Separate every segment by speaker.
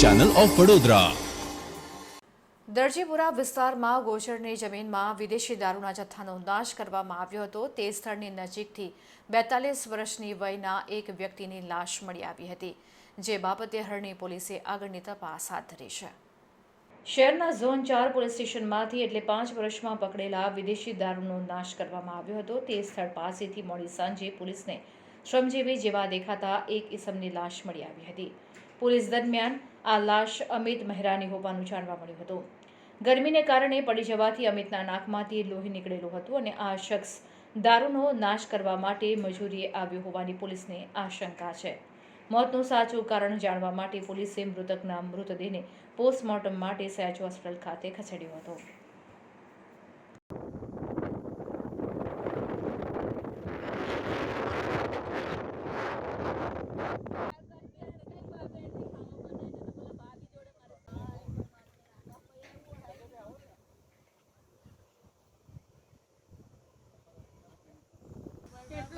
Speaker 1: Channel of Vadodara
Speaker 2: Darjipura વિસ્તારમાં ગોચરની જમીનમાં વિદેશી દારૂના જથ્થાનો નાશ કરવામાં આવ્યો હતો. તે સ્થળની નજીકથી બેતાલીસ વર્ષની વયના એક વ્યક્તિની લાશ મળી આવી હતી જે બાબતે હરણી પોલીસે આગળની તપાસ હાથ ધરી છે. શહેરના ઝોન ચાર પોલીસ સ્ટેશનમાંથી એટલે પાંચ વર્ષમાં પકડેલા વિદેશી દારૂનો નાશ કરવામાં આવ્યો હતો. તે સ્થળ પાસેથી મોડી સાંજે પોલીસને શ્રમજીવી જેવા દેખાતા એક ઇસમની લાશ મળી આવી હતી. પોલીસ દરમિયાન આ લાશ અમિત મહેરાની હોવાનું જાણવા મળ્યું હતું. ગરમીને કારણે પડી જવાથી અમિતના નાકમાંથી લોહી નીકળેલું હતું અને આ શખ્સ દારૂનો નાશ કરવા માટે મજૂરીએ આવ્યો હોવાની પોલીસને આશંકા છે. મોતનું સાચું કારણ જાણવા માટે પોલીસે મૃતકના મૃતદેહને પોસ્ટમોર્ટમ માટે સયાજ હોસ્પિટલ ખાતે ખસેડ્યો હતો.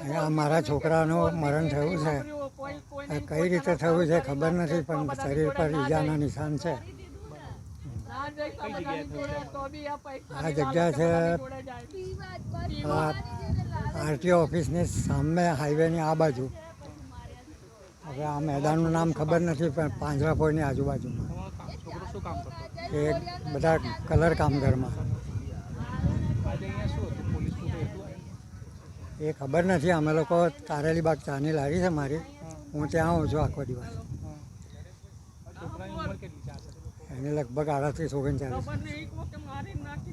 Speaker 3: અહીંયા મારા છોકરાનું મરણ થયું છે. કઈ રીતે થયું છે ખબર નથી પણ શરીર પર ઈજાના નિશાન છે. આ જગ્યા છે આ આરટીઓ ઓફિસની સામે હાઈવેની આ બાજુ. હવે આ મેદાનનું નામ ખબર નથી પણ પાંજરાપોળની આજુબાજુમાં? એ બધા કલર કામગરમાં
Speaker 4: આજે અહીંયા શું હતું પોલીસનું કંઈ હતું અહીં?
Speaker 3: એ ખબર નથી. અમે લોકો તારેલી બાગ ચાની લારી છે મારી. હું ત્યાં આવું છું આખો દિવસ? એને લગભગ આડત્રીસ ઓગણચાલીસ